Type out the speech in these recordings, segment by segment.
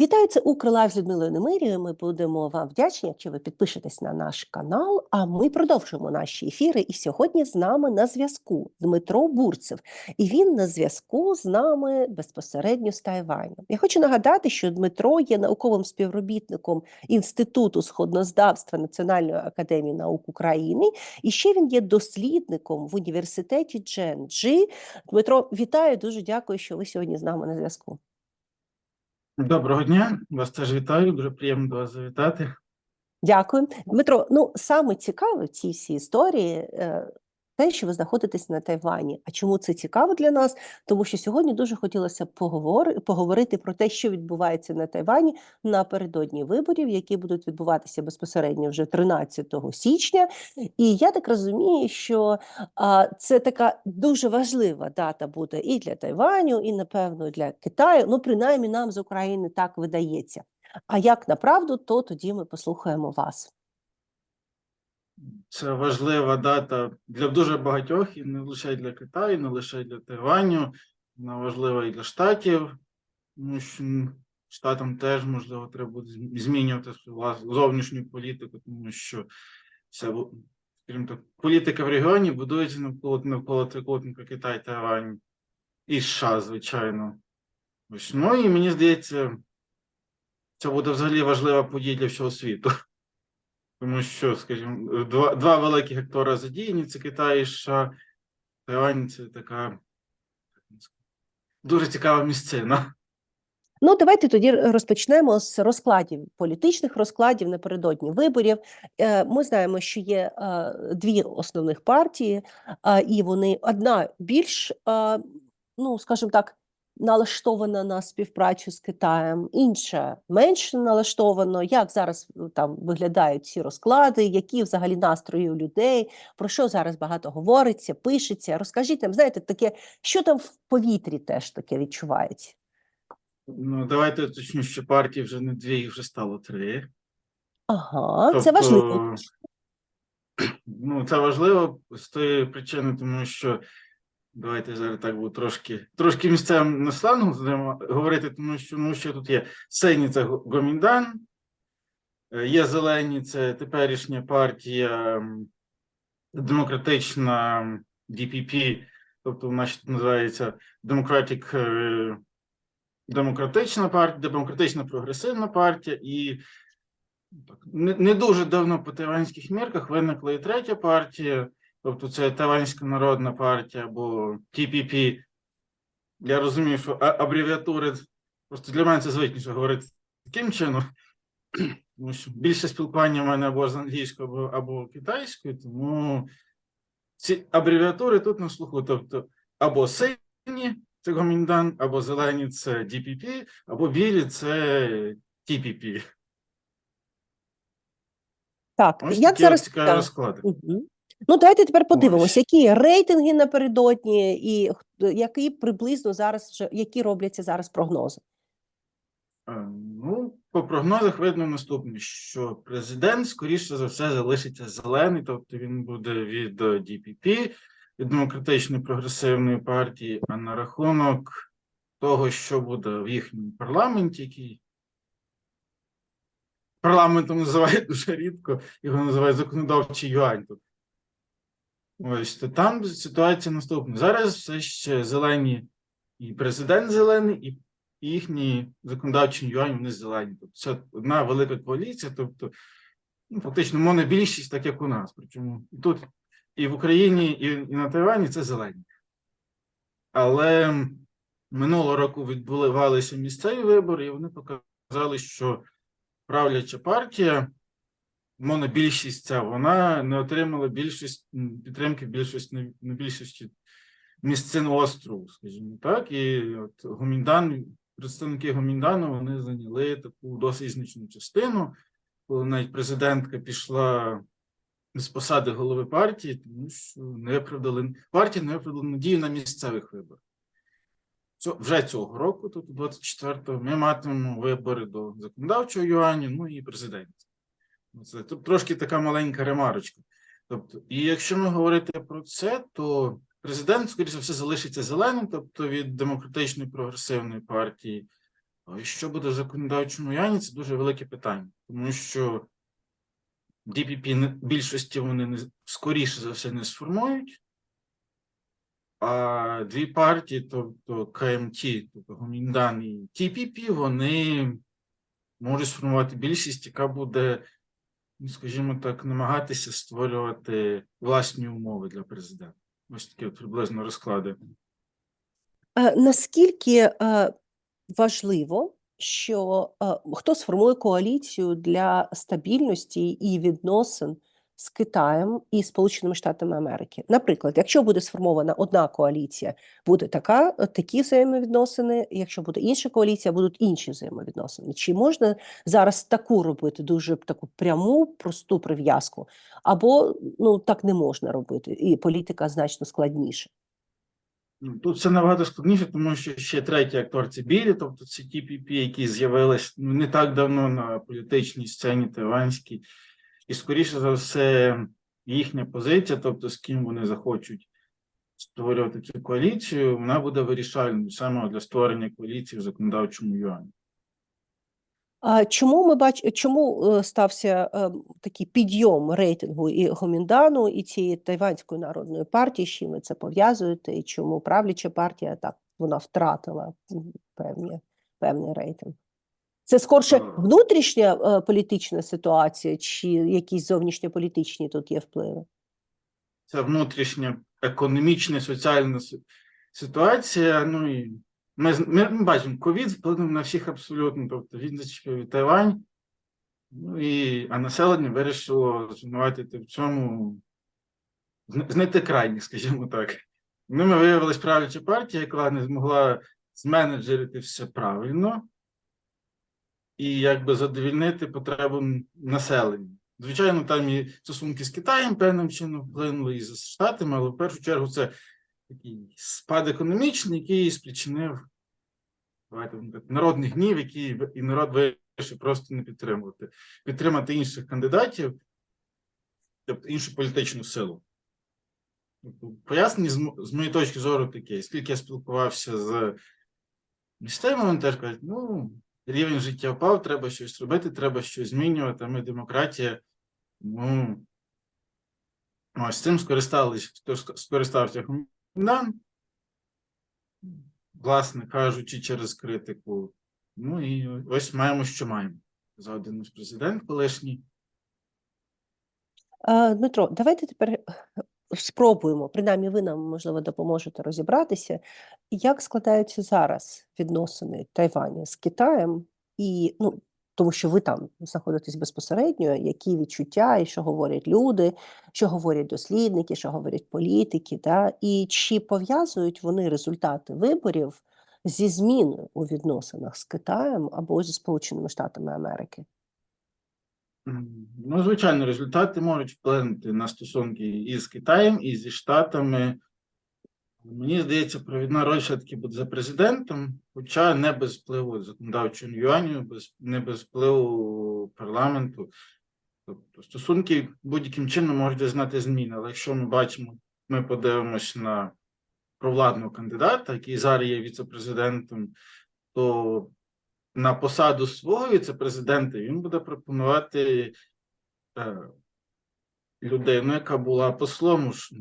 Вітаю, це Укрлайв з Людмилою Немирією. Ми будемо вам вдячні, якщо ви підпишетесь на наш канал. А ми продовжуємо наші ефіри. І сьогодні з нами на зв'язку Дмитро Бурцев. І він на зв'язку з нами безпосередньо з Тайваню. Я хочу нагадати, що Дмитро є науковим співробітником Інституту сходноздавства Національної академії наук України. І ще він є дослідником в університеті Дженджі. Дмитро, вітаю, дуже дякую, що ви сьогодні з нами на зв'язку. Доброго дня, вас теж вітаю. Дуже приємно до вас завітати. Дякую, Дмитро. Ну саме цікаве в цій всій історії е, те, що ви знаходитесь на Тайвані. А чому це цікаво для нас? Тому що сьогодні дуже хотілося поговори, поговорити про те, що відбувається на Тайвані напередодні виборів, які будуть відбуватися безпосередньо вже 13 січня. І я так розумію, що а, це така дуже важлива дата буде і для Тайваню, і напевно для Китаю. Ну, принаймні, нам з України так видається. А як направду, то тоді ми послухаємо вас. Це важлива дата для дуже багатьох, і не лише для Китаю, не лише для Тайваню. Вона важлива і для Штатів, тому що Штатам теж можливо треба буде змінювати свою зовнішню політику, тому що бу- скажімо так, політика в регіоні будується навколо навколо трикутника Китай, Тайвань і США, звичайно. Ось. Ну і мені здається, це буде взагалі важлива подія для всього світу. Тому що, скажімо, два, два великих актора задіяні це Китай і США. Тайвань це така дуже цікава місцина. Ну, давайте тоді розпочнемо з розкладів політичних розкладів напередодні виборів. Е, Ми знаємо, що є е, дві основних партії, е, і вони одна більш, ну скажімо так, налаштована на співпрацю з Китаєм, інша менш налаштована. Як зараз е, там виглядають ці розклади, які взагалі настрої у людей, про що зараз багато говориться, пишеться? Розкажіть нам, знаєте, таке, що там в повітрі теж таке відчувається? Ну, давайте уточню, що партій вже не дві, їх вже стало три. Ага, це важливо. Тобто, Ну, це важливо з тої причини, тому що давайте зараз так буду трошки, трошки місцевим на сленгу говорити, тому що ну, що тут є сині це Гоміндан, е, є зелені, це теперішня партія демократична DPP, тобто вона ще називається Democratic, е, демократична партія, демократична прогресивна партія і не, не дуже давно по тайванських мірках виникла і третя партія, тобто це Тайванська народна партія або ТПП. Я розумію, що абревіатури просто для мене це звичніше говорити таким чином, тому що більше спілкування в мене або з англійською, або, або китайською, тому ці абревіатури тут на слуху, тобто або сині це Гоміндан, або зелені це DPP, або білі це TPP. Так, Ось як зараз розклади. Мгм. Ну, давайте тепер подивимося, які рейтинги напередодні, і які приблизно зараз які робляться зараз прогнози. Е, Ну, по прогнозах видно наступне, що президент, скоріше за все, залишиться зелений, тобто він буде від е, DPP, від демократичної прогресивної партії, а на рахунок того, що буде в їхньому парламенті, який парламентом називають дуже рідко, його називають законодавчий юань. Тобто, Ось то там ситуація наступна. Зараз все ще зелені і президент зелений, і їхні законодавчі юані вони зелені. Тобто це одна велика коаліція, тобто ну, фактично монобільшість, так як у нас. Причому і тут, і в Україні, і, і на Тайвані це зелені. Але минулого року відбувалися місцеві вибори, і вони показали, що правляча партія, монобільшість ця, вона не отримала більшість підтримки більшості на- на більшості місцин острову, скажімо так. І от Гоміндан, представники Гоміндану, вони зайняли таку досить значну частину, коли навіть президентка пішла з посади голови партії, тому що не виправдали партія не виправдала надію на місцевих виборах. Вже цього року, тобто 24-го, ми матимемо вибори до законодавчого юаню, ну і президентського. Це тут трошки така маленька ремарочка. Тобто, і якщо ми говорити про це, то президент, скоріше все, залишиться зеленим, тобто від демократичної прогресивної партії, А що буде в законодавчому яні, це дуже велике питання, тому що DPP більшості вони не, скоріше за все не сформують, а дві партії, тобто КМТ, тобто Гоміндан і ТПП, вони можуть сформувати більшість, яка буде, скажімо так, намагатися створювати власні умови для президента. Ось такі приблизно розклади. Е, Наскільки е, важливо, що е, хто сформує коаліцію для стабільності і відносин з Китаєм і Сполученими Штатами Америки? Наприклад, якщо буде сформована одна коаліція, буде така, е, такі взаємовідносини. Якщо буде інша коаліція, будуть інші взаємовідносини. Чи можна зараз таку робити дуже таку пряму, просту прив'язку, або ну так не можна робити, і політика значно складніша? Ну, Тут все набагато складніше, тому що ще третій актор це білі, тобто це ті піпі, які з'явились ну, не так давно на політичній сцені тайванській. І, скоріше за все, їхня позиція, тобто з ким вони захочуть створювати цю коаліцію, вона буде вирішальною саме для створення коаліції в законодавчому юані. А чому ми бач... чому е, стався е, такий підйом рейтингу і Гоміндану, і цієї Тайванської народної партії? Чим ви це пов'язуєте? І чому правляча партія так вона втратила певні, певний рейтинг? Це скорше внутрішня е, політична ситуація, чи якісь зовнішньополітичні тут є впливи? Це внутрішня економічна соціальна ситуація. Ну і ми, ми, ми бачимо, ковід вплинув на всіх абсолютно. Тобто він зачепив Тайвань, ну і а населення вирішило звинуватити в цьому знайти крайніх, скажімо так. Ну, ми виявилась правляча партія, яка не змогла зменеджерити все правильно і якби задовільнити потребу населення. Звичайно, там і стосунки з Китаєм певним чином вплинули і з Штатами, але в першу чергу це такий спад економічний, який спричинив давайте, народний гнів, який і народ вирішив просто не підтримувати, підтримати інших кандидатів, тобто іншу політичну силу. Тобто, Пояснення з моєї точки зору таке, скільки я спілкувався з місцевими, вони теж кажуть, ну, рівень життя впав, треба щось робити, треба щось змінювати, ми демократія. Ну, ось цим скористались, хто скористався Гоміндан, власне кажучи, через критику. Ну і ось маємо, що маємо. За один із президент колишній. Дмитро, давайте тепер спробуємо, принаймні ви нам, можливо, допоможете розібратися, як складаються зараз відносини Тайваня з Китаєм, і, ну, тому що ви там знаходитесь безпосередньо, які відчуття, і що говорять люди, що говорять дослідники, що говорять політики, да? і чи пов'язують вони результати виборів зі зміною у відносинах з Китаєм або зі Сполученими Штатами Америки? Ну, звичайно, результати можуть вплинути на стосунки і з Китаєм, і зі Штатами. Мені здається, провідна роль все-таки буде за президентом, хоча не без впливу законодавчого юаню, без, не без впливу парламенту. Тобто стосунки будь-яким чином можуть зазнати зміни. Але якщо ми бачимо, ми подивимось на провладного кандидата, який зараз є віце-президентом, то на посаду свого віце-президента він буде пропонувати е, людину, яка була послом, уж,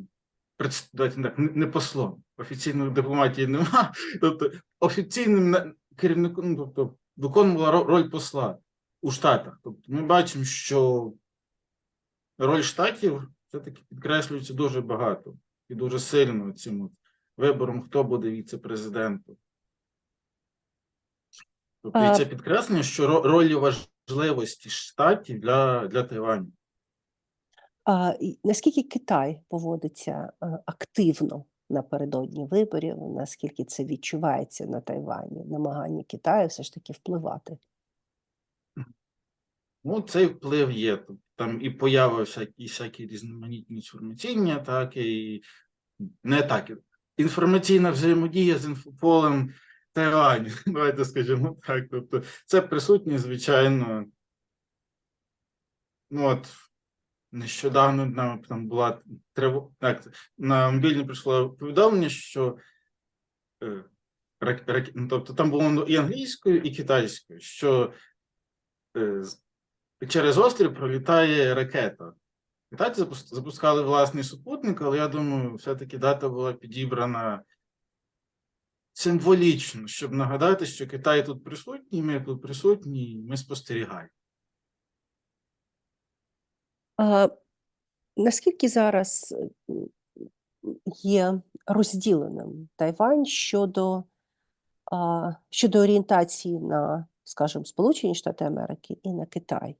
давайте так, не- послом, офіційної дипломатії нема, тобто офіційним керівником, ну, тобто виконувала роль посла у Штатах. Тобто ми бачимо, що роль штатів все-таки підкреслюється дуже багато і дуже сильно цим вибором, хто буде віце-президентом. Тобто і це підкреслення, що ро- ролі важливості штатів для, для Тайваню. А наскільки Китай поводиться е, активно напередодні виборів, наскільки це відчувається на Тайвані, намагання Китаю все ж таки впливати? Ну, цей вплив є. Там і поява всякі, всякі різноманітні інформаційні атаки, і не атаки. Інформаційна взаємодія з інфополем Тайваню, давайте скажімо так. Тобто, це присутнє, звичайно. Ну, от, нещодавно нам там була триво... так, на мобільні прийшло повідомлення, що е, рак- ну, тобто там було і англійською, і китайською, що е, через острів пролітає ракета. Китайці запускали власний супутник, але я думаю, все-таки дата була підібрана символічно, щоб нагадати, що Китай тут присутній, ми тут присутні, і ми спостерігаємо. А, наскільки зараз є розділеним Тайвань щодо, щодо орієнтації на, скажімо, Сполучені Штати Америки і на Китай?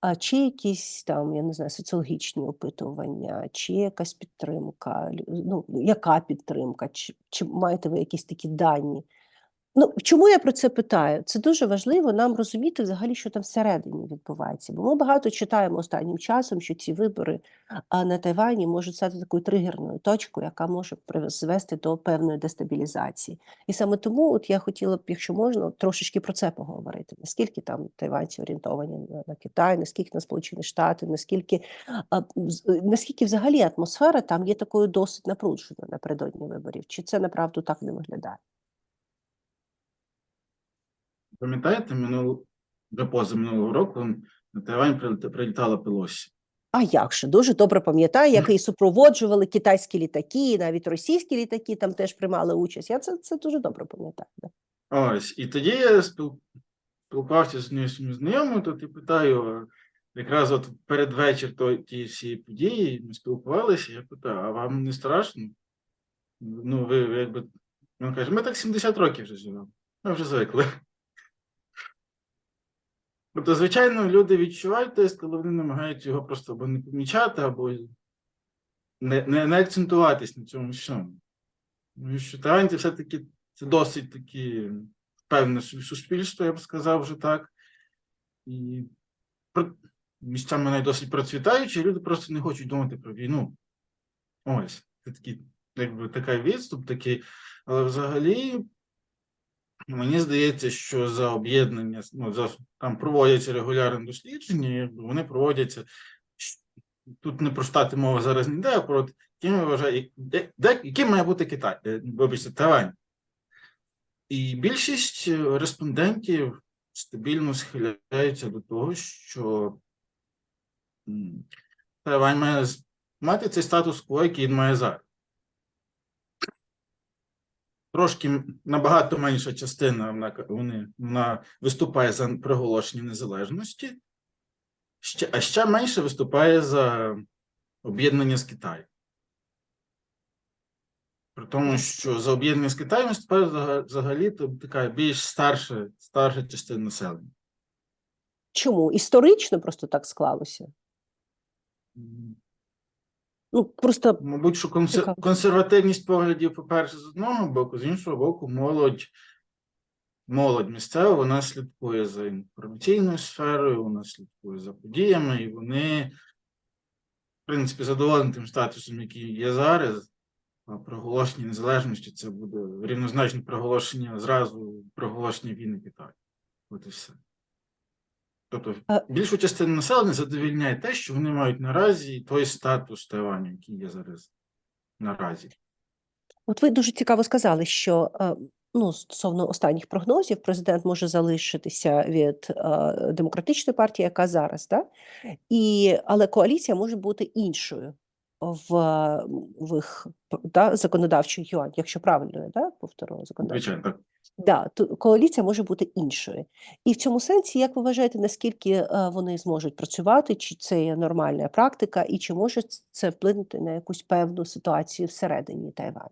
А чи якісь там, я не знаю, соціологічні опитування, чи якась підтримка? Ну, яка підтримка? Чи, чи маєте ви якісь такі дані? Ну, чому я про це питаю? Це дуже важливо нам розуміти взагалі, що там всередині відбувається. Бо ми багато читаємо останнім часом, що ці вибори на Тайвані можуть стати такою тригерною точкою, яка може призвести до певної дестабілізації. І саме тому, от я хотіла б, якщо можна, трошечки про це поговорити. Наскільки там тайванці орієнтовані на, Китай, наскільки на Сполучені Штати, наскільки, наскільки взагалі атмосфера там є такою досить напруженою напередодні виборів? Чи це направду так не виглядає? Пам'ятаєте, минулого вже позаминулого року на Тайвань прилітала Пелосі. А як же? Дуже добре пам'ятаю, як її супроводжували китайські літаки, і навіть російські літаки там теж приймали участь. Я це, це дуже добре пам'ятаю. да. Ось, і тоді я спілкувався з своїм знайомою, тут і питаю, якраз от перед вечір то- тієї всієї події ми спілкувалися, я питаю, а вам не страшно? Ну, ви, ви якби. Він каже, ми так 70 років вже живемо. Ми вже звикли. Тобто, звичайно, люди відчувають тиск, але вони намагаються його просто або не помічати, або не, не, не акцентуватись на цьому всьому. І що таланти все-таки це досить такі певне суспільство, я б сказав вже так. І місцями навіть досить процвітаючі, люди просто не хочуть думати про війну. Ось, це такий, якби такий відступ, такий. Але взагалі, мені здається, що за об'єднання, ну, за, там проводяться регулярні дослідження, якби вони проводяться. Тут не про штати мова зараз не йде, а про яким вважає, де, де, яким має бути Китай, вибачте, Тайвань. І більшість е, респондентів стабільно схиляються до того, що Тайвань має мати цей статус-кво, який він має зараз. Трошки набагато менша частина вона, вони, вона виступає за проголошення незалежності, ще, а ще менше виступає за об'єднання з Китаєм. При тому, що за об'єднання з Китаєм виступає взагалі то така більш старша, старша частина населення. Чому? Історично просто так склалося. Ну, просто Мабуть, що консер... Консервативність поглядів, по-перше, з одного боку, з іншого боку, молодь, молодь місцева, вона слідкує за інформаційною сферою, вона слідкує за подіями, і вони, в принципі, задоволені тим статусом, який є зараз. А проголошення незалежності це буде рівнозначне проголошення зразу проголошення війни Китаю. От і все. Тобто, більшу частину населення задовільняє те, що вони мають наразі той статус Тайваню, який є зараз наразі. От ви дуже цікаво сказали, що е, ну, стосовно останніх прогнозів, президент може залишитися від е, демократичної партії, яка зараз, да? І, але коаліція може бути іншою в, е, в їх да, законодавчий юань, якщо правильно я да, повторила законодавчий. Так. Да, то коаліція може бути іншою. І в цьому сенсі, як ви вважаєте, наскільки е, вони зможуть працювати, чи це є нормальна практика, і чи може це вплинути на якусь певну ситуацію всередині Тайваню?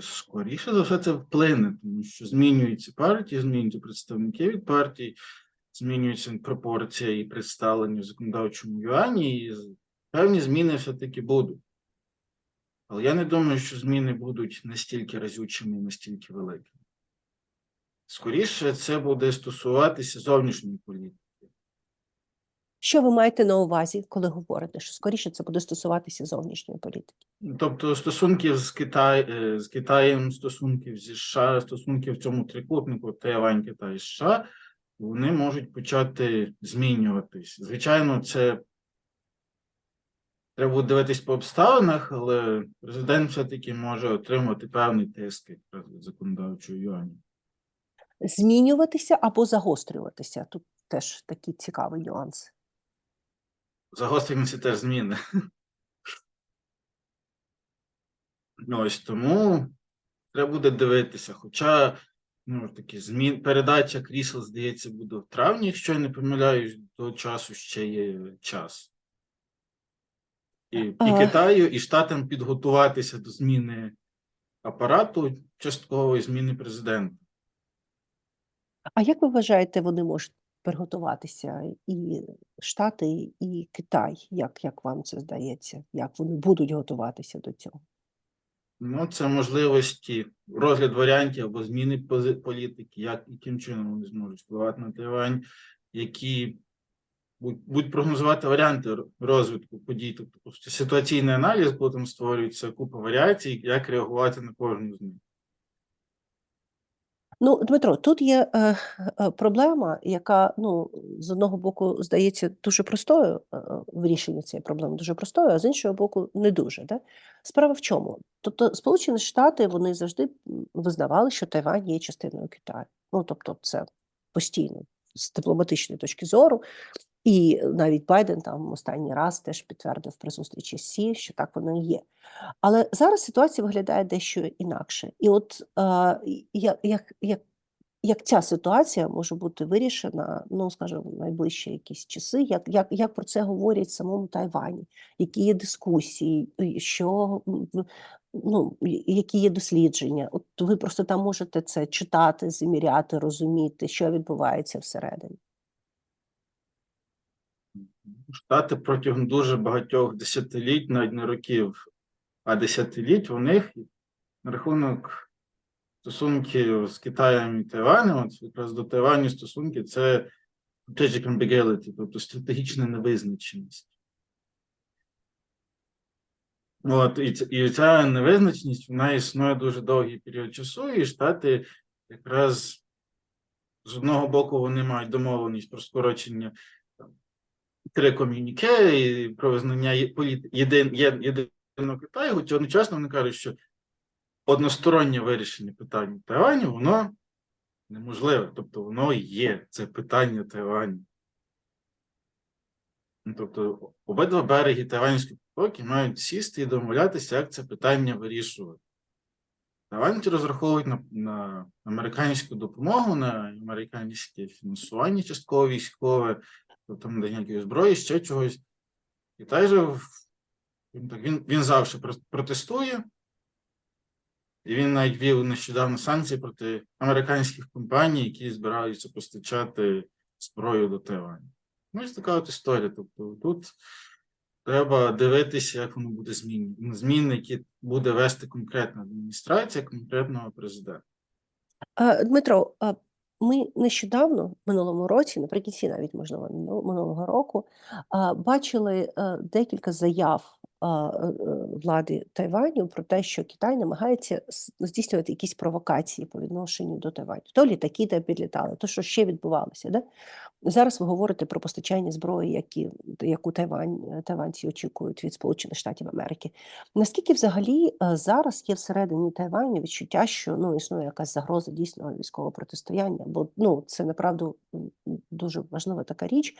Скоріше за все, це вплине, тому що змінюються партії, змінюються представники від партій, змінюється пропорція і представлення в законодавчому юані, і певні зміни все-таки будуть. Але я не думаю, що зміни будуть настільки разючими, і настільки великими. Скоріше, це буде стосуватися зовнішньої політики. Що ви маєте на увазі, коли говорите, що скоріше це буде стосуватися зовнішньої політики? Тобто стосунків з, Китай, е, з Китаєм, стосунків зі США, стосунків в цьому трикутнику Тайвань, Китай, США, вони можуть почати змінюватись. Звичайно, це треба буде дивитись по обставинах, але президент все-таки може отримати певний тиск від законодавчого юані. Змінюватися або загострюватися. Тут теж такий цікавий нюанс. Загострення це теж зміни. Ось тому треба буде дивитися. Хоча, ну ж таки, змін, передача крісел, здається, буде в травні, якщо я не помиляюсь, до часу ще є час. І, і А. Китаю, і Штатам підготуватися до зміни апарату, часткової зміни президента. А як ви вважаєте, вони можуть приготуватися і Штати, і Китай? Як, як вам це здається? Як вони будуть готуватися до цього? Ну, це можливості, розгляд варіантів або зміни політики, як яким чином вони зможуть впливати на Тайвань, які будуть, прогнозувати варіанти розвитку подій, тобто ситуаційний аналіз, потім створюється купа варіацій, як реагувати на кожну з них. Ну, Дмитро, тут є е, е, проблема, яка, ну, з одного боку, здається дуже простою, е, в рішенні цієї проблеми дуже простою, а з іншого боку, не дуже. Да? Справа в чому? Тобто, Сполучені Штати вони завжди визнавали, що Тайвань є частиною Китаю. Ну, тобто, це постійно з дипломатичної точки зору. І навіть Байден там останній раз теж підтвердив при зустрічі з Сі, що так воно є. Але зараз ситуація виглядає дещо інакше. І от е, як, як, як, як ця ситуація може бути вирішена, ну скажімо, в найближчі якісь часи, як, як, як про це говорять в самому Тайвані, які є дискусії, що ну, які є дослідження. От ви просто там можете це читати, заміряти, розуміти, що відбувається всередині. Штати протягом дуже багатьох десятиліть, навіть не років, а десятиліть у них на рахунок стосунків з Китаєм і Тайванем, от якраз до Тайваню стосунки це strategic ambiguity, тобто стратегічна невизначеність. От, і, і ця невизначеність вона існує дуже довгий період часу, і Штати якраз з одного боку вони мають домовленість про скорочення три і про визнання єдиного Китаю, хоча одночасно вони кажуть, що одностороннє вирішення питання Тайваню, воно неможливе. Тобто воно є, це питання Тайваню. Ну, Тобто обидва береги Тайванської потоки мають сісти і домовлятися, як це питання вирішувати. Тайванці розраховують на, на американську допомогу, на американське фінансування частково військове, тобто надання якоїсь зброї, ще чогось. Китай же він, так, він, він завжди протестує, і він навіть ввів нещодавно санкції проти американських компаній, які збираються постачати зброю до Тайваню. Ну, ось така от історія. Тобто тут треба дивитися, як воно буде змінено. Зміни, які буде вести конкретна адміністрація, конкретного президента. Дмитро, а ми нещодавно, минулому році, наприкінці навіть можливо мину- минулого року, бачили е, декілька заяв влади Тайваню про те, що Китай намагається здійснювати якісь провокації по відношенню до Тайваню. То літаки де підлітали, то що ще відбувалося. Да? Зараз ви говорите про постачання зброї, які, яку Тайвань, е, тайванці очікують від Сполучених Штатів Америки. Наскільки взагалі е, зараз є всередині Тайваню відчуття, що ну існує якась загроза дійсного військового протистояння? Бо ну це направду дуже важлива така річ,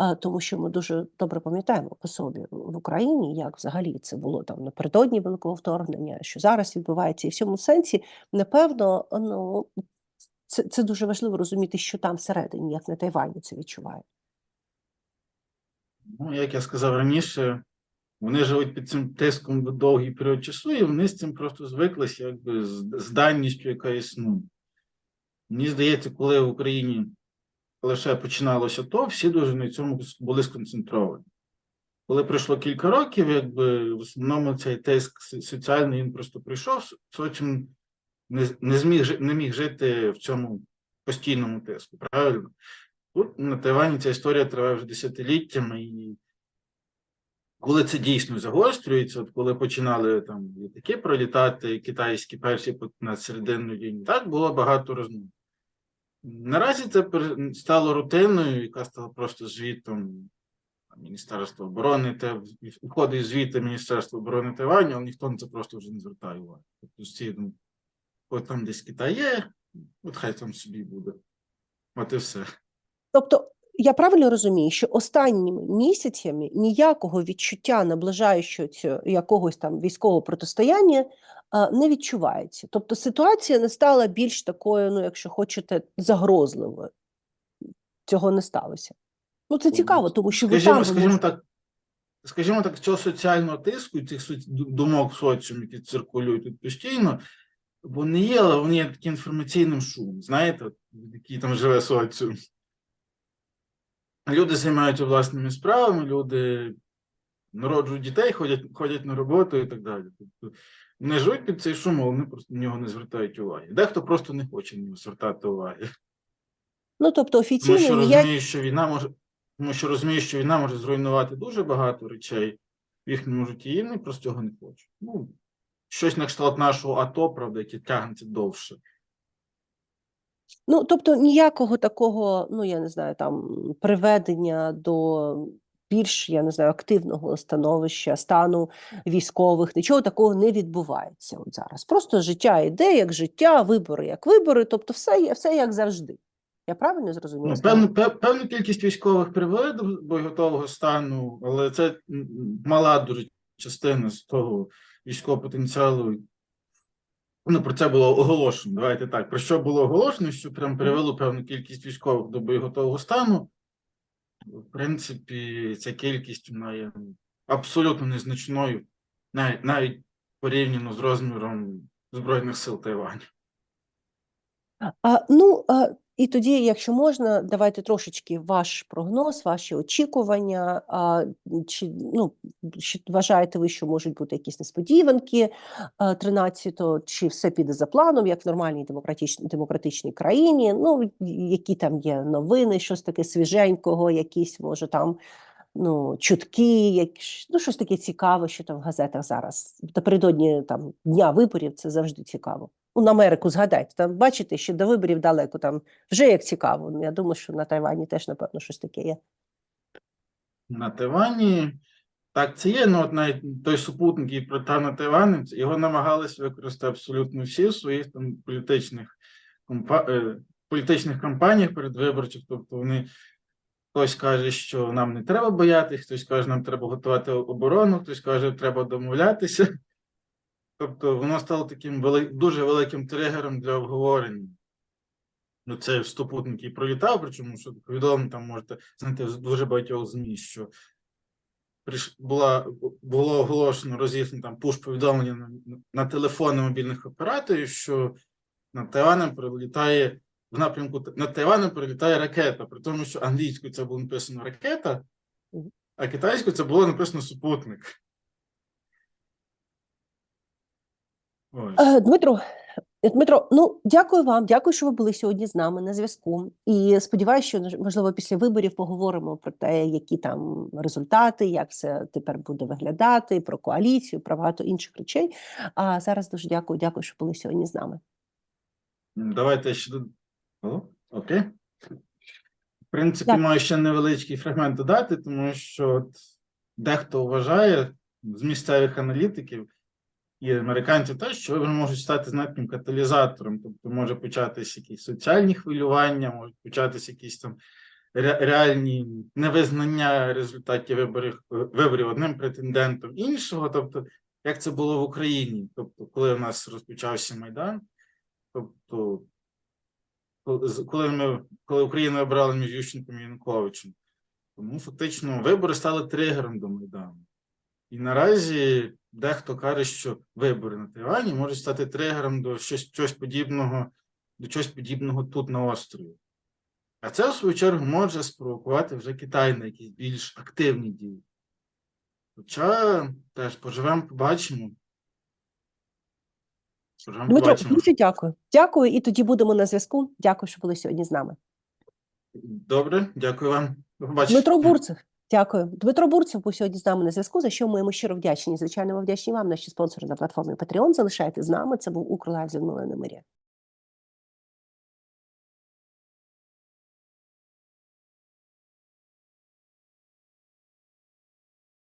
е, тому що ми дуже добре пам'ятаємо по собі в Україні, як взагалі це було там напередодні великого вторгнення, що зараз відбувається, і в цьому сенсі, напевно, ну це, це дуже важливо розуміти, що там всередині, як на Тайвані це відчуває. Ну, як я сказав раніше, вони живуть під цим тиском довгий період часу, і вони з цим просто звиклися, якби з, даністю, яка існує. Мені здається, коли в Україні лише починалося то, всі дуже на цьому були сконцентровані. Коли пройшло кілька років, якби в основному цей тиск соціальний він просто прийшов, со- соціум не, не зміг не міг жити в цьому постійному тиску. Правильно? Тут на Тайвані ця історія триває вже десятиліттями, і коли це дійсно загострюється, от коли починали там літаки пролітати, китайські перші по- над серединною так було багато розмов. Наразі це стало рутиною, яка стала просто звітом Міністерство оборони, те входить звідти Міністерство оборони Тайваню, але ніхто на це просто вже не звертає уваги. Тобто всі ну, от там десь Китай є, от хай там собі буде. От і все. Тобто, я правильно розумію, що останніми місяцями ніякого відчуття наближаючого якогось там військового протистояння не відчувається. Тобто ситуація не стала більш такою, ну, якщо хочете, загрозливою. Цього не сталося. Ну, це цікаво, тому що ви скажімо, там скажімо так, скажімо так, цього соціального тиску цих думок в соціумі, які циркулюють тут постійно, вони є, але вони є таким інформаційним шумом, знаєте, який там живе соціум. Люди займаються власними справами, люди народжують дітей, ходять, ходять на роботу і так далі. Тобто не живуть під цей шум, але вони просто на нього не звертають уваги. Дехто просто не хоче на нього звертати уваги. Ну, тобто Тому що розуміє, що війна може, тому що розуміє, що війна може зруйнувати дуже багато речей в їхньому житті, і вони просто цього не хочуть. Ну, щось на кшталт нашого АТО, правда, яке тягнеться довше. Ну, тобто ніякого такого, ну я не знаю, там приведення до більш, я не знаю, активного становища, стану військових, нічого такого не відбувається от зараз. Просто життя йде як життя, вибори як вибори, тобто все, все як завжди. Я правильно зрозуміла? Ну, певну, певну кількість військових привели до боєготового стану, але це мала дуже частина з того військового потенціалу. Ну, про це було оголошено. Давайте так. Про що було оголошено, що прям привело певну кількість військових до боєготового стану. В принципі, ця кількість вона є абсолютно незначною, навіть, навіть порівняно з розміром Збройних сил Тайваню. А, ну, а, і тоді, якщо можна, давайте трошечки ваш прогноз, ваші очікування. А, чи, ну, чи вважаєте ви, що можуть бути якісь несподіванки а, 13-го, чи все піде за планом, як в нормальній демократичній, демократичній країні? Ну, які там є новини, щось таке свіженького, якісь, може, там ну, чутки, як, ну, щось таке цікаве, що там в газетах зараз. Напередодні там, дня виборів це завжди цікаво. Ну, на Америку згадайте, там бачите, ще до виборів далеко, там вже як цікаво. Я думаю, що на Тайвані теж, напевно, щось таке є. на Тайвані. Так, це є, ну от навіть той супутник, який прилетав на його намагались використати абсолютно всі в своїх там політичних компа... е, політичних кампаніях передвиборчих. Тобто вони хтось каже, що нам не треба боятись, хтось каже, нам треба готувати оборону, хтось каже, треба домовлятися. Тобто воно стало таким вели... дуже великим тригером для обговорення. Ну, це супутник, який пролітав, причому що відомо там можете знайти з дуже багатьох ЗМІ, що приш... була, було оголошено розіслано там пуш-повідомлення на, на телефони мобільних операторів, що над Тайванем прилітає в напрямку над Тайванем прилітає ракета, при тому, що англійською це було написано ракета, а китайською це було написано супутник. Ось. Е, Дмитро, е, Дмитро, ну дякую вам, дякую, що ви були сьогодні з нами на зв'язку. І сподіваюся, що можливо після виборів поговоримо про те, які там результати, як все тепер буде виглядати, про коаліцію, про багато інших речей. А зараз дуже дякую, дякую, що були сьогодні з нами. Давайте ще до- Окей. В принципі, Так. маю ще невеличкий фрагмент додати, тому що дехто вважає з місцевих аналітиків і американців теж, що вибори можуть стати знаєте, каталізатором. Тобто може початись якісь соціальні хвилювання, можуть початись якісь там реальні невизнання результатів виборів, виборів одним претендентом іншого. Тобто, як це було в Україні. Тобто, коли у нас розпочався Майдан, тобто коли ми коли Україну обрали між Ющенком і Януковичем. Тому фактично вибори стали тригером до Майдану. І наразі дехто каже, що вибори на Тайвані можуть стати тригером до щось, щось подібного, до чогось подібного тут на острові. А це, в свою чергу, може спровокувати вже Китай на якісь більш активні дії. Хоча теж поживемо, побачимо. Поживемо, Дмитро, побачимо. дуже дякую. Дякую, і тоді будемо на зв'язку. Дякую, що були сьогодні з нами. Добре, дякую вам. До побачення. Дмитро Бурцев. Дякую. Дмитро Бурцев був сьогодні з нами на зв'язку, за що ми йому щиро вдячні. Звичайно, ми вдячні вам, наші спонсори на платформі Patreon. Залишайте з нами. Це був Укрлайв з Людмилою Немиря.